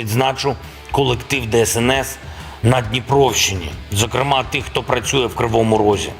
Відзначу колектив ДСНС на Дніпровщині, зокрема тих, хто працює в Кривому Розі,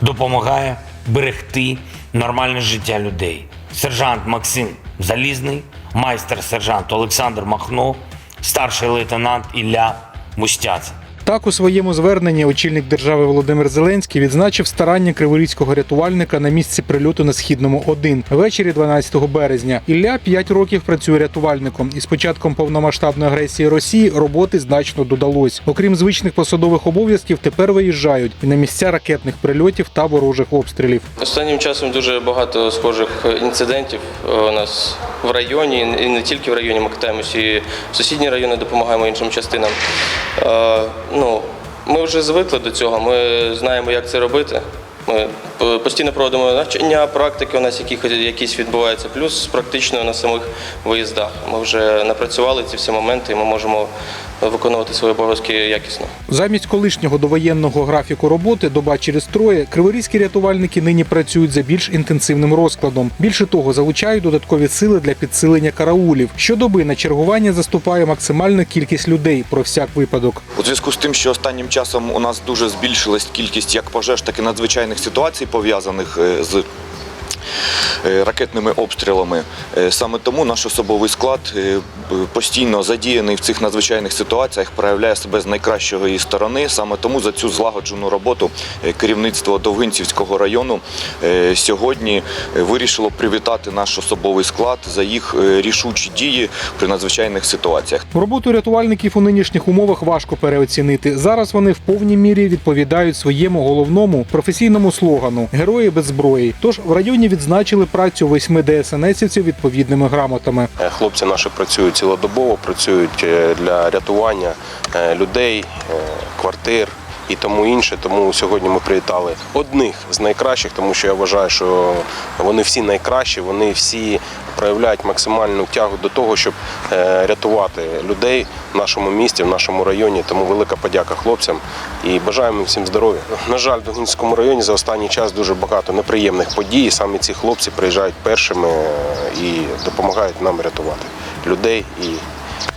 допомагає берегти нормальне життя людей. Сержант Максим Залізний, майстер-сержант Олександр Махно, старший лейтенант Ілля Мустяц. Так у своєму зверненні очільник держави Володимир Зеленський відзначив старання криворізького рятувальника на місці прильоту на східному 1 ввечері 12 березня. Ілля 5 років працює рятувальником, і з початком повномасштабної агресії Росії роботи значно додалось. Окрім звичних посадових обов'язків, тепер виїжджають і на місця ракетних прильотів та ворожих обстрілів. Останнім часом дуже багато схожих інцидентів е, у нас в районі, і не тільки в районі, ми катаємося і в сусідні райони допомагаємо іншим частинам. Е, Ну, ми вже звикли до цього, ми знаємо, як це робити. Ми постійно проводимо навчання, практики у нас якісь відбуваються, плюс практично на самих виїздах. Ми вже напрацювали ці всі моменти, і ми можемо виконувати свої обов'язки якісно. Замість колишнього довоєнного графіку роботи доба через троє криворізькі рятувальники нині працюють за більш інтенсивним розкладом. Більше того, залучають додаткові сили для підсилення караулів. Щодоби на чергування заступає максимальна кількість людей про всяк випадок. У зв'язку з тим, що останнім часом у нас дуже збільшилась кількість як пожеж, так і надзвичайних ситуацій, пов'язаних е, з ракетними обстрілами. Е, Саме тому наш особовий склад е, постійно задіяний в цих надзвичайних ситуаціях, проявляє себе з найкращої сторони. Саме тому за цю злагоджену роботу е, керівництво Довгинцівського району е, сьогодні е, вирішило привітати наш особовий склад за їх е, рішучі дії при надзвичайних ситуаціях. Роботу рятувальників у нинішніх умовах важко переоцінити. Зараз вони в повній мірі відповідають своєму головному професійному слогану Герої без зброї. Тож в районі відзначили працю восьми ДСНСівців відповідними грамотами. Е, Хлопці наші працюють цілодобово, працюють е, для рятування е, людей, квартир і тому інше. Тому сьогодні ми привітали одних з найкращих, тому що я вважаю, що вони всі найкращі, вони всі проявляють максимальну тягу до того, щоб е, рятувати людей в нашому місті, в нашому районі. Тому велика подяка хлопцям і бажаємо всім здоров'я. На жаль, в Донецькому районі за останній час дуже багато неприємних подій. і Саме ці хлопці приїжджають першими е, і допомагають нам рятувати людей і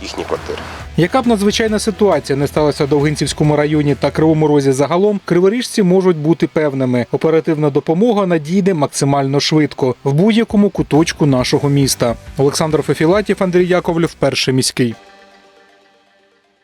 їхні квартири. Яка б надзвичайна ситуація не сталася в Довгинцівському районі та Кривому Розі загалом, криворіжці можуть бути певними. Оперативна допомога надійде максимально швидко в будь-якому куточку нашого міста. Олександр Фефілатів, Андрій Яковлев, перший міський.